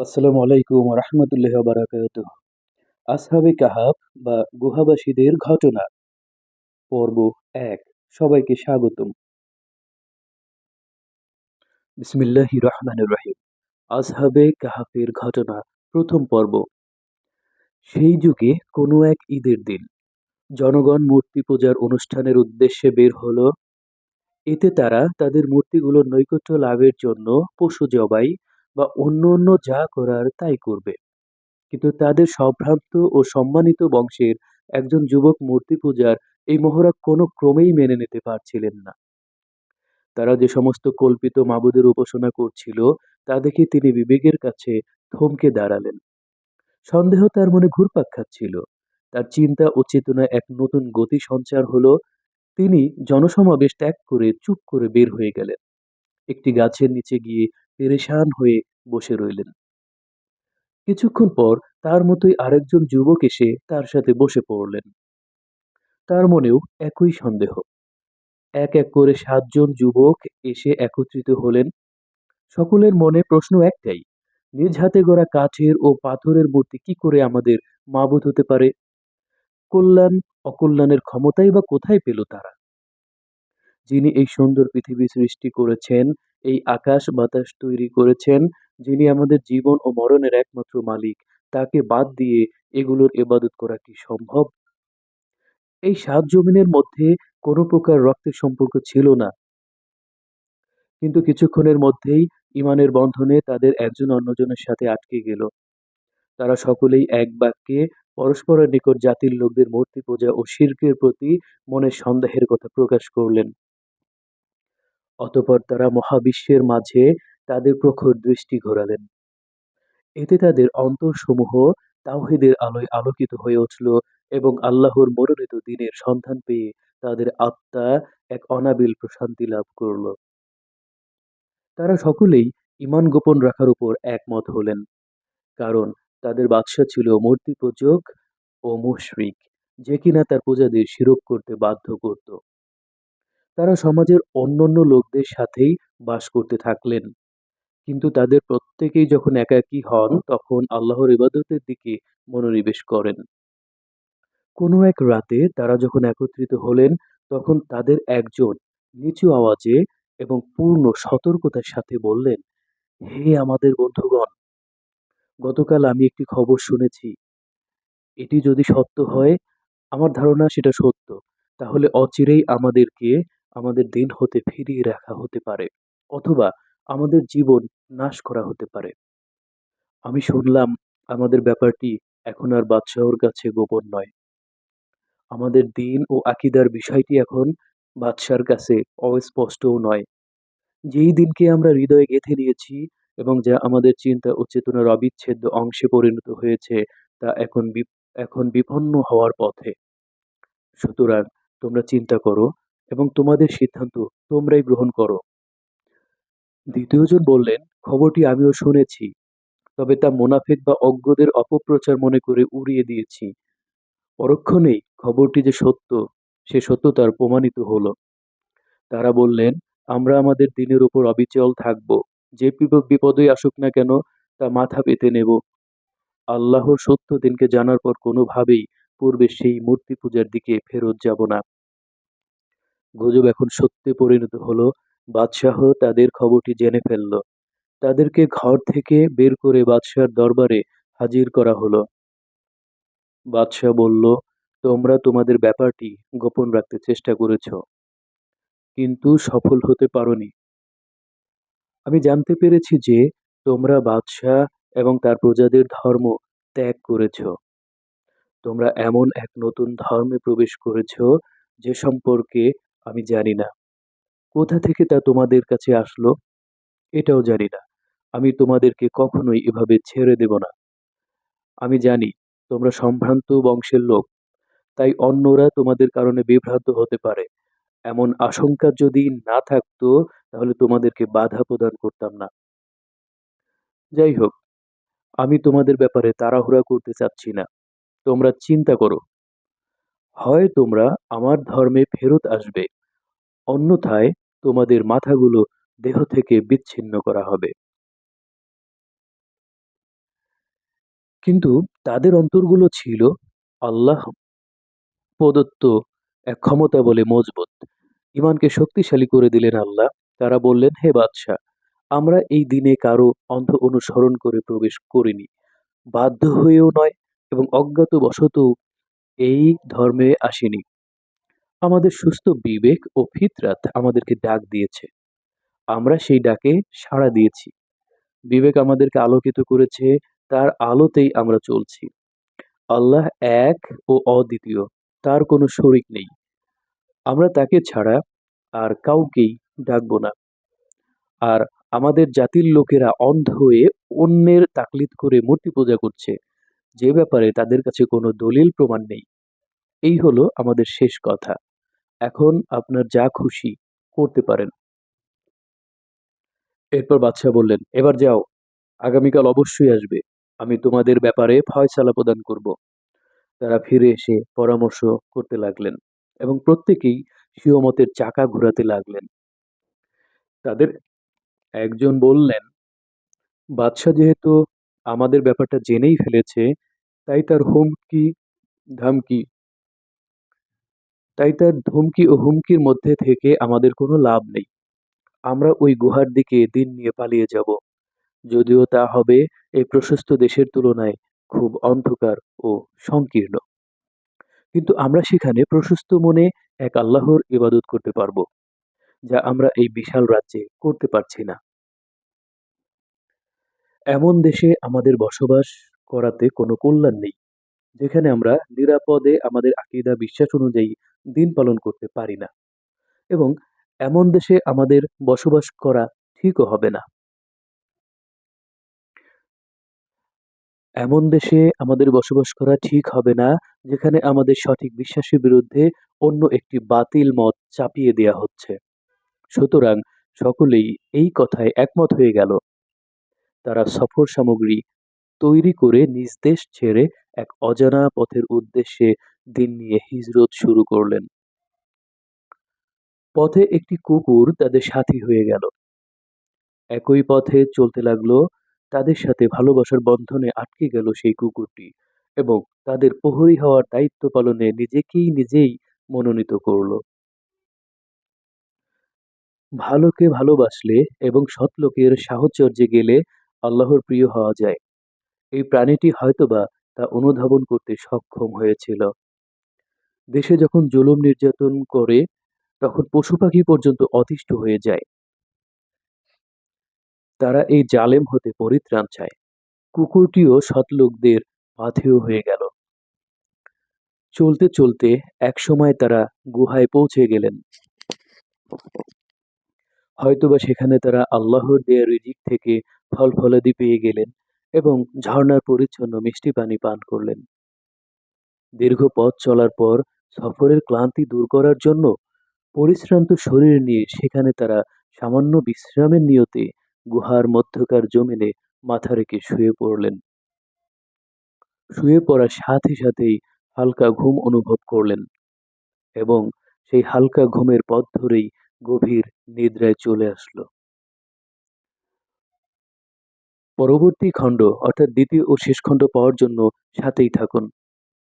আসসালামু আলাইকুম রহমতুল্লাহ বারাকাত আসহাবে কাহাব বা গুহাবাসীদের ঘটনা। পর্ব এক। সবাইকে স্বাগতম। বিসমিল্লাহি রহমান রহিম। আসহাবে কাহাফের ঘটনা প্রথম পর্ব। সেই যুগে কোনো এক ঈদের দিন জনগণ মূর্তি পূজার অনুষ্ঠানের উদ্দেশ্যে বের হলো। এতে তারা তাদের মূর্তিগুলোর নৈকট্য লাভের জন্য পশু জবাই বা অন্য অন্য যা করার তাই করবে। কিন্তু তাদের সম্ভ্রান্ত ও সম্মানিত বংশের একজন যুবক মূর্তি পূজার এই মহড়া কোনো ক্রমেই মেনে নিতে পারছিলেন না। তারা যে সমস্ত কল্পিত মাবুদের উপাসনা করছিল, তা দেখে তিনি বিবেকের কাছে থমকে দাঁড়ালেন। সন্দেহ তার মনে ঘুরপাক খাচ্ছিল। তার চিন্তা ও চেতনায় এক নতুন গতি সঞ্চার হলো। তিনি জনসমাবেশ ত্যাগ করে চুপ করে বের হয়ে গেলেন। একটি গাছের নিচে গিয়ে পেরেশান হয়ে বসে রইলেন। কিছুক্ষণ পর তার মতোই আরেকজন যুবক এসে তার সাথে বসে পড়লেন। তার মনেও একই সন্দেহ। এক এক করে সাতজন যুবক এসে একত্রিত হলেন। সকলের মনে প্রশ্ন একটাই, নিজ হাতে গড়া কাঠের ও পাথরের মূর্তি কি করে আমাদের মাবুদ হতে পারে? কল্যাণ, অকল্যাণের ক্ষমতাই বা কোথায় পেল তারা? যিনি এই সুন্দর পৃথিবী সৃষ্টি করেছেন, এই আকাশ বাতাস তৈরি করেছেন, যিনি আমাদের জীবন ও মরণের একমাত্র মালিক, তাকে বাদ দিয়ে এগুলোর এবাদত করা কি সম্ভব? এই সাত জমিনের মধ্যে কোনো প্রকার রক্তের সম্পর্ক ছিল না। কিন্তু কিছুক্ষণের মধ্যেই ইমানের বন্ধনে তাদের একজন অন্যজনের সাথে আটকে গেল। তারা সকলেই এক বাক্যে পরস্পরের নিকট জাতির লোকদের মূর্তি পূজা ও শিল্পের প্রতি মনের সন্দেহের কথা প্রকাশ করলেন। অতপর তারা মহাবিশ্বের মাঝে তাদের প্রখর দৃষ্টি ঘোরালেন। এতে তাদের অন্তরসমূহ তাওহিদের আলোয় আলোকিত হয়ে উঠল এবং আল্লাহর মনোনীত দিনের সন্ধান পেয়ে তাদের আত্মা এক অনাবিল প্রশান্তি লাভ করল। তারা সকলেই ইমান গোপন রাখার উপর একমত হলেন, কারণ তাদের বাদশা ছিল মূর্তি পূজক ও মুশরিক, যে কিনা তার পূজাদের শিরক করতে বাধ্য করত। তারা সমাজের অন্যান্য লোকদের সাথেই বাস করতে থাকলেন। কিন্তু তাদের প্রত্যেকেই যখন একাকী হন, তখন আল্লাহর ইবাদতের দিকে মনোনিবেশ করেন। কোনো এক রাতে তারা যখন একত্রিত হলেন, তখন তাদের একজন নিচু আওয়াজে এবং পূর্ণ সতর্কতার সাথে বললেন, হে আমাদের বন্ধুগণ, গতকাল আমি একটি খবর শুনেছি। এটি যদি সত্য হয়, আমার ধারণা সেটা সত্য। তাহলে অচিরেই আমাদেরকে আমাদের দিন হতে ফিরিয়ে রাখা হতে পারে, অথবা আমাদের জীবন নাশ করা হতে পারে। আমি শুনলাম, আমাদের ব্যাপারটি এখন আর বাদশাহর কাছে গোপন নয়। আমাদের দিন ও আকিদার বিষয়টি এখন বাদশার কাছে অস্পষ্টও নয়। যেই দিনকে আমরা হৃদয়ে গেঁথে নিয়েছি এবং যা আমাদের চিন্তা ও চেতনার অবিচ্ছেদ্য অংশে পরিণত হয়েছে, তা এখন এখন বিপন্ন হওয়ার পথে। সুতরাং তোমরা চিন্তা করো এবং তোমাদের সিদ্ধান্ত তোমরাই গ্রহণ করো। দ্বিতীয়জন বললেন, খবরটি আমিও শুনেছি, তবে তা মোনাফেক বা অজ্ঞদের অপপ্রচার মনে করে উড়িয়ে দিয়েছি। পরক্ষণেই খবরটি যে সত্য, সে সত্যতার প্রমাণিত হলো। তারা বললেন, আমরা আমাদের দিনের উপর অবিচল থাকব। যে বিপদই আসুক না কেন, তা মাথা পেতে নেব। আল্লাহর সত্য দিনকে জানার পর কোনোভাবেই পূর্বে সেই মূর্তি পূজার দিকে ফেরত যাব না। গুজব এখন সত্যে পরিণত হলো। বাদশাহ তাদের খবরটি জেনে ফেলল। তাদেরকে ঘর থেকে বের করে বাদশাহর দরবারে হাজির করা হলো। বাদশাহ বলল, তোমরা তোমাদের ব্যাপারটি গোপন রাখতে চেষ্টা করেছ, কিন্তু সফল হতে পারোনি। আমি জানতে পেরেছি যে তোমরা বাদশাহ এবং তার প্রজাদের ধর্ম ত্যাগ করেছ। তোমরা এমন এক নতুন ধর্মে প্রবেশ করেছ যে সম্পর্কে আমি জানি না। কোথা থেকে তা তোমাদের কাছে আসলো? এটাও জানি না। আমি তোমাদেরকে কখনোই এভাবে ছেড়ে দেব না। আমি জানি তোমরা সম্ভ্রান্ত বংশের লোক, তাই অন্যরা তোমাদের কারণে বিভ্রান্ত হতে পারে। এমন আশঙ্কা যদি না থাকতো, তাহলে তোমাদেরকে বাধা প্রদান করতাম না। যাই হোক, আমি তোমাদের ব্যাপারে তাড়াহুড়া করতে চাচ্ছি না। তোমরা চিন্তা করো। হয় তোমরা আমার ধর্মে ফেরত আসবে। অন্যথায় তোমাদের মাথাগুলো দেহ থেকে বিচ্ছিন্ন করা হবে। কিন্তু তাদের অন্তরগুলো ছিল আল্লাহ। প্রদত্ত এক ক্ষমতা বলে মজবুত। ইমানকে শক্তিশালী করে দিলেন আল্লাহ। তারা বললেন, হে বাদশাহ, আমরা এই দিনে কারও অন্ধ অনুসরণ করে প্রবেশ করিনি। বাধ্য হয়েও নয় এবং অজ্ঞাত অজ্ঞাতবশত এই ধর্মে আসিনি। আমাদের সুস্থ বিবেক ও ফিতরাত আমাদেরকে ডাক দিয়েছে। আমরা সেই ডাকে সাড়া দিয়েছি। বিবেক আমাদেরকে আলোকিত করেছে, তার আলোতেই আমরা চলছি। আল্লাহ এক ও অদ্বিতীয়, তার কোনো শরিক নেই। আমরা তাকে ছাড়া আর কাউকেই ডাকবো না। আর আমাদের জাতির লোকেরা অন্ধ হয়ে অন্যের তাকলিদ করে মূর্তি পূজা করছে। যে ব্যাপারে তাদের কাছে কোনো দলিল প্রমাণ নেই। এই হলো আমাদের শেষ কথা। এখন আপনার যা খুশি করতে পারেন। এরপর বাদশাহ বললেন, এবার যাও, আগামীকাল অবশ্যই আসবে। আমি তোমাদের ব্যাপারে ফয়সালা প্রদান করব। তারা ফিরে এসে পরামর্শ করতে লাগলেন এবং প্রত্যেকেই স্বীয় মতের চাকা ঘোরাতে লাগলেন। তাদের একজন বললেন বাদশাহ যেহেতু আমাদের ব্যাপারটা জেনেই ফেলেছে, তাই তার হুমকি ধামকি তাই তার ধমকি ও হুমকির মধ্যে থেকে আমাদের কোনো লাভ নেই। আমরা ওই গুহার দিকে দিন নিয়ে পালিয়ে যাব। যদিও তা হবে এই প্রশস্ত দেশের তুলনায় খুব অন্ধকার ও সংকীর্ণ। কিন্তু আমরা সেখানে প্রশস্ত মনে এক আল্লাহর ইবাদত করতে পারব, যা আমরা এই বিশাল রাজ্যে করতে পারছি না। এমন দেশে আমাদের বসবাস করাতে কোনো কল্যাণ নেই, যেখানে আমরা নিরাপদে আমাদের আকিদা, বিশ্বাস অনুযায়ী দিন পালন করতে পারি না। এবং এমন দেশে আমাদের বসবাস করা ঠিকও হবে না। এমন দেশে আমাদের বসবাস করা ঠিক হবে না, যেখানে আমাদের সঠিক বিশ্বাসের বিরুদ্ধে অন্য একটি বাতিল মত চাপিয়ে দেয়া হচ্ছে। সুতরাং সকলেই এই কথায় একমত হয়ে গেল। তারা সফর সামগ্রী তৈরি করে নিজ দেশ ছেড়ে এক অজানা পথের উদ্দেশ্যে দিন নিয়ে হিজরত শুরু করলেন। পথে একটি কুকুর তাদের সাথী হয়ে গেল। একই পথে চলতে লাগল, তাদের সাথে ভালোবাসার বন্ধনে আটকে গেল সেই কুকুরটি এবং তাদের প্রহরী হওয়ার দায়িত্ব পালনে নিজেকেই নিজেই মনোনীত করল। ভালোকে ভালোবাসলে এবং সৎ লোকের সাহচর্যে গেলে আল্লাহর প্রিয় হওয়া যায়। এই প্রাণীটি হয়তোবা তা অনুধাবন করতে সক্ষম হয়েছিল। দেশে যখন জুলুম নির্যাতন করে, তখন পশু পাখি পর্যন্ত অতিষ্ঠ হয়ে যায়। তারা এই জালেম হতে পরিত্রাণ চায়। কুকুরটিও সৎলোকদের পাথেয় হয়ে গেল। চলতে চলতে একসময় তারা গুহায় পৌঁছে গেলেন। হয়তোবা সেখানে তারা আল্লাহর দেয়া রিজিক থেকে ফল ফলাদি পেয়ে গেলেন। এবং ঝর্ণার পরিচ্ছন্ন মিষ্টি পানি পান করলেন। দীর্ঘ পথ চলার পর সফরের ক্লান্তি দূর করার জন্য পরিশ্রান্ত শরীর নিয়ে সেখানে তারা সামান্য বিশ্রামের নিয়তে গুহার মধ্যকার জমিনে মাথা রেখে শুয়ে পড়লেন। শুয়ে পড়ার সাথে সাথেই হালকা ঘুম অনুভব করলেন এবং সেই হালকা ঘুমের পথ ধরেই গভীর নিদ্রায় চলে আসলো। পরবর্তী খণ্ড অর্থাৎ দ্বিতীয় ও শেষ খণ্ড পাওয়ার জন্য সাথেই থাকুন।